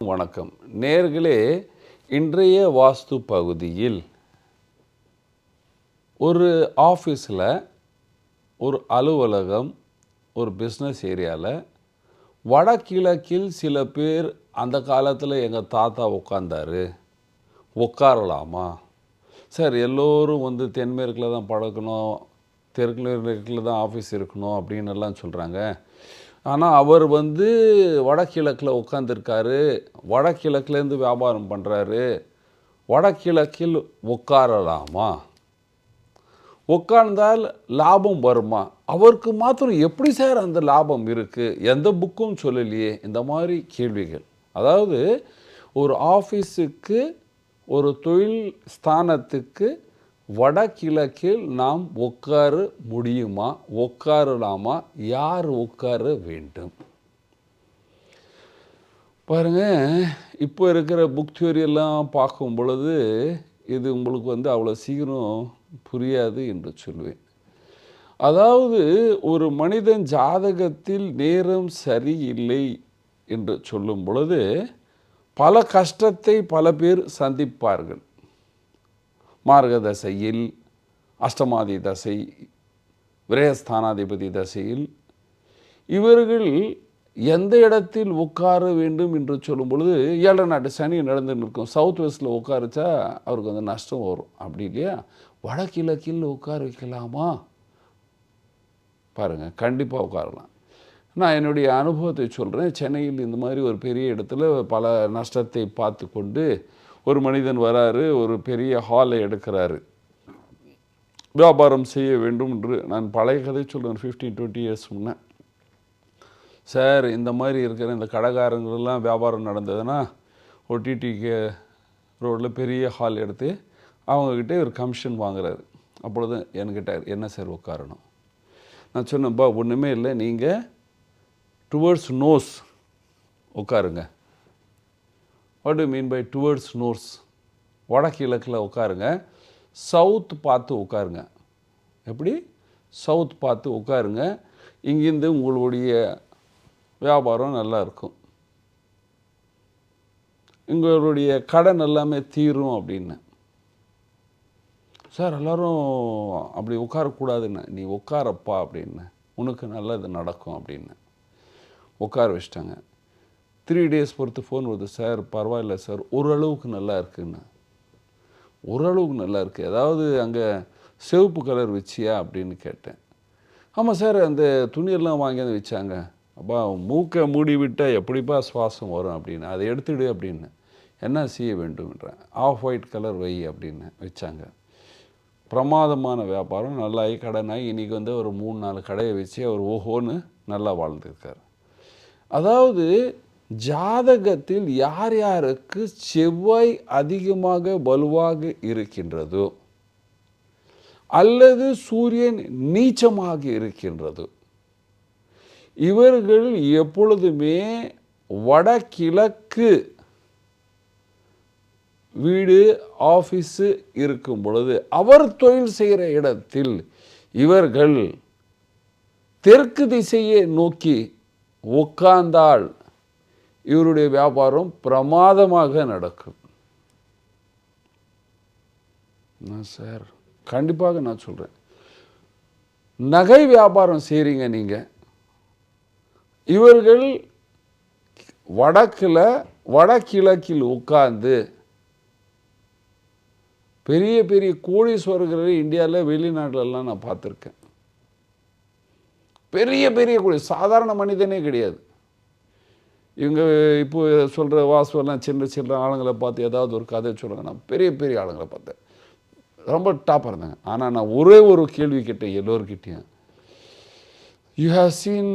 வணக்கம். நேர்களே இன்றைய வாஸ்து பகுதியில் ஒரு ஆஃபீஸில் ஒரு அலுவலகம் ஒரு பிஸ்னஸ் ஏரியாவில் வடகிழக்கில் சில பேர் அந்த காலத்தில் எங்கள் தாத்தா உட்காந்தாரு உட்காரலாமா? சார் எல்லோரும் வந்து தென்மேற்கில் தான் பழக்கணும் தெற்கு தான் ஆஃபீஸ் இருக்கணும் அப்படின்னு எல்லாம் சொல்கிறாங்க ஆனால் அவர் வந்து வடகிழக்கில் உட்காந்துருக்காரு வடகிழக்குலேருந்து வியாபாரம் பண்ணுறாரு வடகிழக்கில் உட்காரலாமா உட்கார்ந்தால் லாபம் வருமா? அவருக்கு மாத்திரம் எப்படி சார் அந்த லாபம் இருக்குது எந்த புக்கும் சொல்லலையே? இந்த மாதிரி கேள்விகள். அதாவது ஒரு ஆஃபீஸுக்கு ஒரு தொழில் ஸ்தானத்துக்கு வடகிழக்கில் நாம் உட்கார முடியுமா? உட்காரலாமா? யார் உட்கார வேண்டும்? பாருங்க இப்போ இருக்கிற புக் தியோரியெல்லாம் பார்க்கும் பொழுது இது உங்களுக்கு வந்து அவ்வளோ சீக்கிரம் புரியாது என்று சொல்வேன். அதாவது ஒரு மனிதன் ஜாதகத்தில் நேரம் சரியில்லை என்று சொல்லும் பொழுது பல கஷ்டத்தை பல பேர் சந்திப்பார்கள். மார்க தசையில் அஷ்டமாதி தசை விரயஸ்தானாதிபதி தசையில் இவர்கள் எந்த இடத்தில் உட்கார வேண்டும் என்று சொல்லும் பொழுது ஏழரை நாட்டு சனி நடந்து நிற்கும். சவுத் வெஸ்டில் உட்காரிச்சா அவருக்கு வந்து நஷ்டம் வரும். அப்படி இல்லையா? வடகிழக்கில் உட்கார வைக்கலாமா? பாருங்கள் கண்டிப்பாக உட்காரலாம். நான் என்னுடைய அனுபவத்தை சொல்கிறேன் சென்னையில் இந்த மாதிரி ஒரு பெரிய இடத்துல பல நஷ்டத்தை பார்த்து கொண்டு ஒரு மனிதன் வராரு ஒரு பெரிய ஹாலை எடுக்கிறாரு. வியாபாரம் செய்ய வேண்டும் என்று நான் பழைய கதை சொல்கிறேன் ஃபிஃப்டீன் டுவெண்ட்டி இயர்ஸ் முன்னே. சார் இந்த மாதிரி இருக்கிற இந்த கடைக்காரங்களெல்லாம் வியாபாரம் நடந்ததுன்னா ஒடிடிக்கு ரோட்டில் பெரிய ஹால் எடுத்து அவங்கக்கிட்ட ஒரு கமிஷன் வாங்குறாரு. அப்பொழுது என்கிட்ட என்ன சார் உட்காரணும் நான் சொன்னேன்ப்பா ஒன்றுமே இல்லை. நீங்கள் டுவர்ட்ஸ் நோஸ் உட்காருங்க. What to mean by towards nose வடகிழக்கில் உட்காருங்க. சவுத் பார்த்து உட்காருங்க. எப்படி? சவுத் பார்த்து உட்காருங்க. இங்கேருந்து உங்களுடைய வியாபாரம் நல்லா இருக்கும். உங்களுடைய கடன் எல்லாமே தீரும் அப்படின்னு. சார் எல்லோரும் அப்படி உட்காரக்கூடாதுன்னு. நீ உட்காரப்பா அப்படின்னு. உனக்கு நல்லது நடக்கும் அப்படின்னு. உட்கார வச்சிட்டாங்க. த்ரீ டேஸ் பொறுத்து ஃபோன் வருது சார் பரவாயில்ல சார் ஓரளவுக்கு நல்லா இருக்குன்னு. ஓரளவுக்கு நல்லா இருக்குது அதாவது அங்கே சிவப்பு கலர் வச்சியா அப்படின்னு கேட்டேன். ஆமாம் சார் அந்த துணியெல்லாம் வாங்கியாந்து வச்சாங்க. அப்பா மூக்கை மூடி விட்டால் எப்படிப்பா சுவாசம் வரும் அப்படின்னு. அதை எடுத்துடு அப்படின்னு. என்ன செய்ய வேண்டும்ன்றேன். ஆஃப் ஒயிட் கலர் வை அப்படின்னு வச்சாங்க. பிரமாதமான வியாபாரம். நல்லாகி கடனாகி இன்றைக்கி வந்து ஒரு மூணு நாலு கடையை வச்சு அவர் ஓஹோன்னு நல்லா வாழ்ந்துருக்கார். அதாவது ஜாதகத்தில் யார் யாருக்கு செவ்வாய் அதிகமாக வலுவாக இருக்கின்றதோ? அல்லது சூரியன் நீச்சமாக இருக்கின்றதோ? இவர்கள் எப்பொழுதுமே வடகிழக்கு வீடு ஆஃபீஸு இருக்கும் பொழுது அவர் தொழில் செய்கிற இடத்தில் இவர்கள் தெற்கு திசையை நோக்கி உட்கார்ந்தால் இவருடைய வியாபாரம் பிரமாதமாக நடக்கும். சார்? கண்டிப்பாக நான் சொல்கிறேன் நகை வியாபாரம் செய்கிறீங்க நீங்கள் இவர்கள் வடக்கில் வடகிழக்கில் உட்கார்ந்து பெரிய பெரிய கோடீஸ்வரர்களை இந்தியாவில் வெளிநாட்டிலலாம் நான் பார்த்துருக்கேன். பெரிய பெரிய கோடி சாதாரண மனிதனே கிடையாது. இவங்க இப்போ சொல்கிற வாசுவெல்லாம் சின்ன சின்ன ஆளுங்களை பார்த்து ஏதாவது ஒரு கதை சொல்கிறாங்க நான் பெரிய பெரிய ஆளுங்களை பார்த்தேன். ரொம்ப டாப்பாக இருந்தாங்க. ஆனால் நான் ஒரே ஒரு கேள்வி கேட்டேன் எல்லோருக்கிட்டேயும் you have seen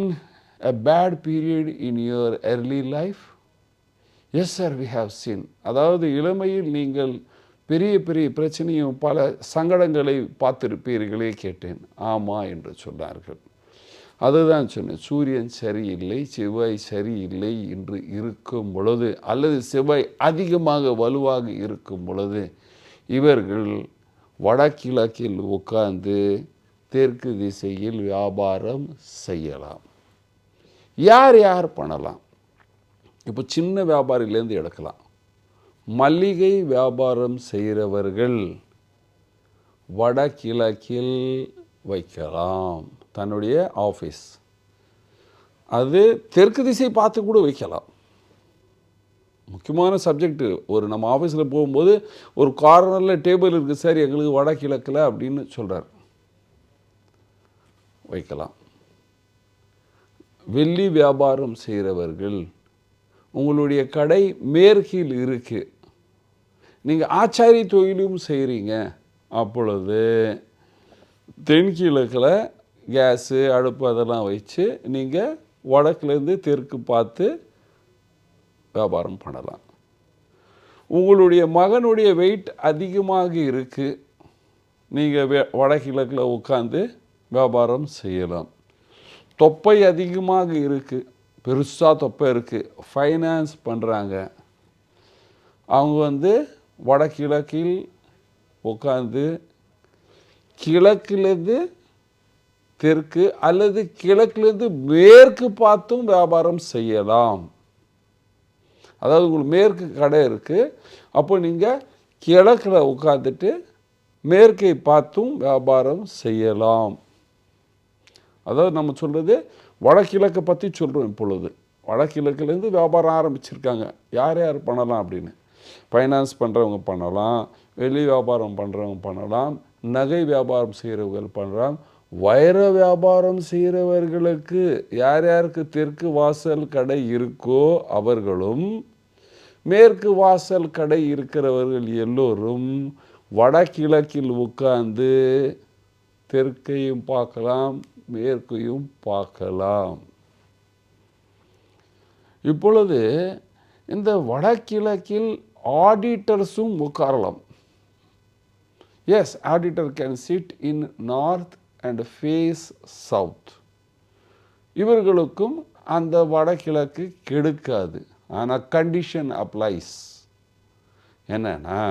a bad period in your early life yes sir we have seen அதாவது இளமையில் நீங்கள் பெரிய பெரிய பிரச்சனையும் பல சங்கடங்களை பார்த்திருப்பீர்களே கேட்டேன். ஆமாம் என்று சொன்னார்கள். அதுதான் சொன்னேன் சூரியன் சரியில்லை செவ்வாய் சரியில்லை என்று இருக்கும் பொழுது அல்லது செவ்வாய் அதிகமாக வலுவாக இருக்கும் பொழுது இவர்கள் வடகிழக்கில் உட்கார்ந்து தெற்கு திசையில் வியாபாரம் செய்யலாம். யார் யார் பண்ணலாம்? இப்போ சின்ன வியாபாரிலேருந்து எடுக்கலாம். மல்லிகை வியாபாரம் செய்கிறவர்கள் வடகிழக்கில் வைக்கலாம். தன்னுடைய ஆஃபீஸ் அது தெற்கு திசை பார்த்து கூட வைக்கலாம். முக்கியமான சப்ஜெக்ட்டு ஒரு நம்ம ஆஃபீஸில் போகும்போது ஒரு கார்னரில் டேபிள் இருக்குது சார் எங்களுக்கு வடகிழக்கில் அப்படின்னு சொல்கிறார் வைக்கலாம். வெள்ளி வியாபாரம் செய்கிறவர்கள் உங்களுடைய கடை மேற்கில் இருக்குது நீங்கள் ஆச்சாரி தொழிலும் செய்கிறீங்க அப்பொழுது தென்கிழக்கில் கேஸு அடுப்பு அதெல்லாம் வச்சு நீங்கள் வடக்குலேருந்து தெற்கு பார்த்து வியாபாரம் பண்ணலாம். உங்களுடைய மகனுடைய வெயிட் அதிகமாக இருக்குது நீங்கள் வே வடகிழக்கில் உட்காந்து வியாபாரம் செய்யலாம். தொப்பை அதிகமாக இருக்குது பெருசாக தொப்பை இருக்குது ஃபைனான்ஸ் பண்ணுறாங்க அவங்க வந்து வடகிழக்கில் உட்காந்து கிழக்கிலேருந்து தெற்கு அல்லது கிழக்கிலிருந்து மேற்கு பார்த்தும் வியாபாரம் செய்யலாம். அதாவது உங்களுக்கு மேற்கு கடை இருக்குது அப்போ நீங்கள் கிழக்கில் உட்காந்துட்டு மேற்கை பார்த்தும் வியாபாரம் செய்யலாம். அதாவது நம்ம சொல்கிறது வடகிழக்கை பற்றி சொல்கிறோம் இப்பொழுது. வடகிழக்குலேருந்து வியாபாரம் ஆரம்பிச்சிருக்காங்க. யார் யார் பண்ணலாம் அப்படின்னு? ஃபைனான்ஸ் பண்ணுறவங்க பண்ணலாம். வெளி வியாபாரம் பண்ணுறவங்க பண்ணலாம். நகை வியாபாரம் செய்கிறவங்க பண்ணலாம். வைர வியாபாரம் செய்கிறவர்களுக்கு யார் யாருக்கு தெற்கு வாசல் கடை இருக்கோ அவர்களும் மேற்கு வாசல் கடை இருக்கிறவர்கள் எல்லோரும் வடகிழக்கில் உட்கார்ந்து தெற்கையும் பார்க்கலாம் மேற்கையும் பார்க்கலாம். இப்பொழுது இந்த வடகிழக்கில் ஆடிட்டர்ஸும் உட்காரலாம். Yes auditor can sit in north and face south இவர்களுக்கும் அந்த வடகிழக்கு கெடுக்காது. ஆனால் கண்டிஷன் அப்ளைஸ் என்னன்னா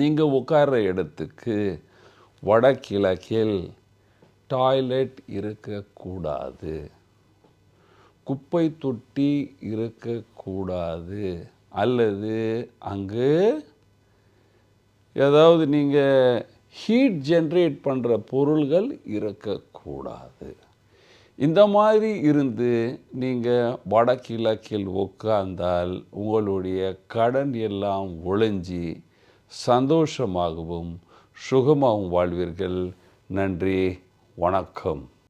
நீங்கள் உட்கார்ற இடத்துக்கு வடகிழக்கில் டாய்லெட் இருக்கக்கூடாது. குப்பை தொட்டி இருக்கக்கூடாது. அல்லது அங்கு ஏதாவது நீங்கள் ஹீட் ஜென்ரேட் பண்ணுற பொருள்கள் இருக்கக்கூடாது. இந்த மாதிரி இருந்து நீங்கள் வடகிழக்கில் உட்கார்ந்தால் உங்களுடைய கடன் எல்லாம் ஒழிஞ்சி சந்தோஷமாகவும் சுகமாகவும் வாழ்வீர்கள். நன்றி வணக்கம்.